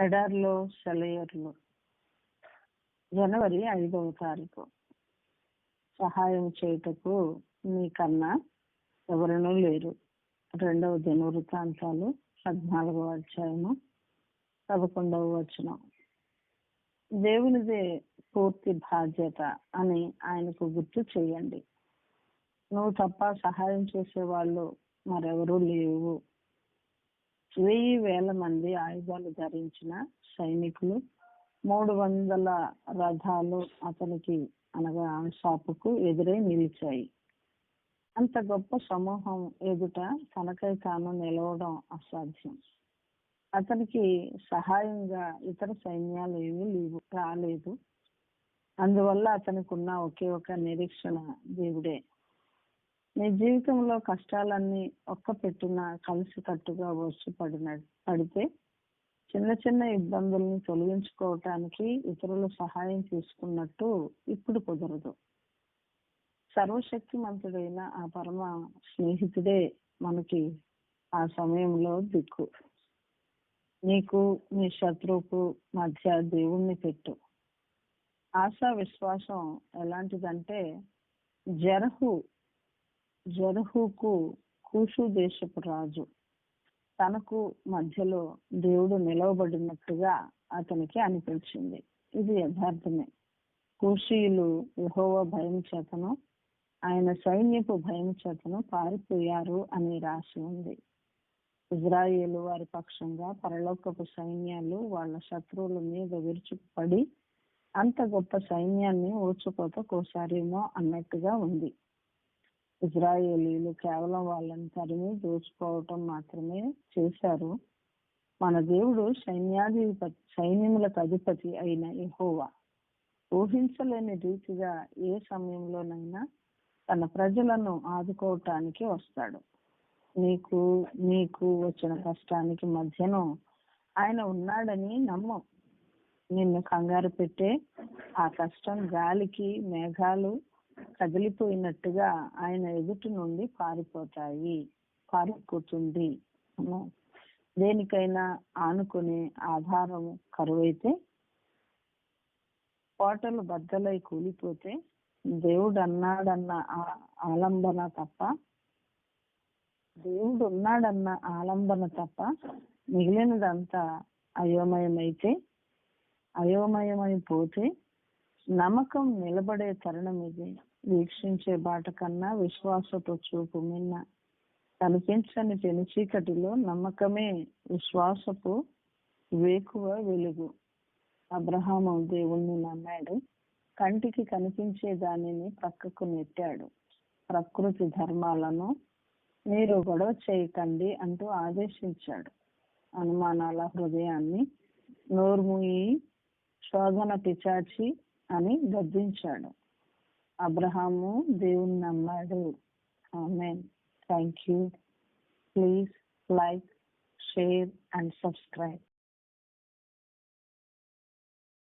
ఎడార్లో సెలయర్లు. జనవరి ఐదవ తారీఖు. సహాయం చేయుటకు మీకన్నా ఎవరనూ లేరు. రెండవ దినవృత్తాంతాలు పద్నాలుగవ అధ్యాయము పదకొండవ వచనం. దేవునిదే పూర్తి బాధ్యత అని ఆయనకు గుర్తు చేయండి. నువ్వు తప్ప సహాయం చేసే వాళ్ళు మరెవరూ లేవు. వెయ్యి వేల మంది ఆయుధాలు ధరించిన సైనికులు మూడు వందల రథాలు అతనికి అనగా షాపుకు ఎదురై నిలిచాయి. అంత గొప్ప సమూహం ఎదుట తనకై తాను నిలవడం అసాధ్యం. అతనికి సహాయంగా ఇతర సైన్యాలు ఏమీ లేవు రాలేదు. అందువల్ల అతనికి ఉన్న ఒకే ఒక నిరీక్షణ దేవుడే. నీ జీవితంలో కష్టాలన్నీ ఒక్క పెట్టున కలిసి కట్టుగా వచ్చి పడిన పడితే చిన్న చిన్న ఇబ్బందుల్ని తొలగించుకోవటానికి ఇతరుల సహాయం తీసుకున్నట్టు ఇప్పుడు కుదరదు. సర్వశక్తిమంతుడైన ఆ పరమ స్నేహితుడే మనకి ఆ సమయంలో దిక్కు. నీకు నీ శత్రువుకు మధ్య దేవుణ్ణి పెట్టు. ఆశా విశ్వాసం ఎలాంటిదంటే జరహు జరహుకు కూషు దేశపు రాజు. తనకు మధ్యలో దేవుడు నిలవబడినట్టుగా అతనికి అనిపించింది. ఇది యథార్థమే. కూషీయులు యహోవ భయం చేతను ఆయన సైన్యపు భయం చేతను పారిపోయారు అని రాసి ఉంది. ఇజ్రాయేలు వారి పక్షంగా పరలోకపు సైన్యాలు వాళ్ళ శత్రువుల మీద విరుచుకుపడి అంత గొప్ప సైన్యాన్ని ఓచుకోత కోసారేమో అన్నట్టుగా ఉంది. ఇజ్రాయేలీలు కేవలం వాళ్ళని తరిమి దోచుకోవటం మాత్రమే చేశారు. మన దేవుడు సైన్యాధిపతి సైన్యములకు అధిపతి అయిన యహోవా. ఊహించలేని రీతిగా ఏ సమయంలోనైనా తన ప్రజలను ఆదుకోవటానికి వస్తాడు. నీకు నీకు వచ్చిన కష్టానికి మధ్యను ఆయన ఉన్నాడని నమ్ము. నిన్ను కంగారు పెట్టే ఆ కష్టం గాలికి మేఘాలు కదిలిపోయినట్టుగా ఆయన ఎదుటి నుండి పారిపోతాయి పారిపోతుంది. దేనికైనా ఆనుకునే ఆధారము కరువైతే కోటలు బద్దలై కూలిపోతే దేవుడు అన్నాడన్న ఆలంబన తప్ప దేవుడు ఉన్నాడన్న ఆలంబన తప్ప మిగిలినదంతా అయోమయమైతే అయోమయమైపోతే నమ్మకం నిలబడే తరుణం ఇది. వీక్షించే బాట కన్నా విశ్వాసపు చూపు మిన్న. కనిపించని పెను చీకటిలో నమ్మకమే విశ్వాసపు వేకువ వెలుగు. అబ్రహాము దేవుణ్ణి నమ్మాడు. కంటికి కనిపించే దానిని పక్కకు నెట్టాడు. ప్రకృతి ధర్మాలను మీరు గొడవ చేయకండి అంటూ ఆదేశించాడు. అనుమానాల హృదయాన్ని నోర్ముయి శోధన పిచాచి అని గద్దించాడు. అబ్రహాము దేవుని నమ్మాడు amen thank you please like share and subscribe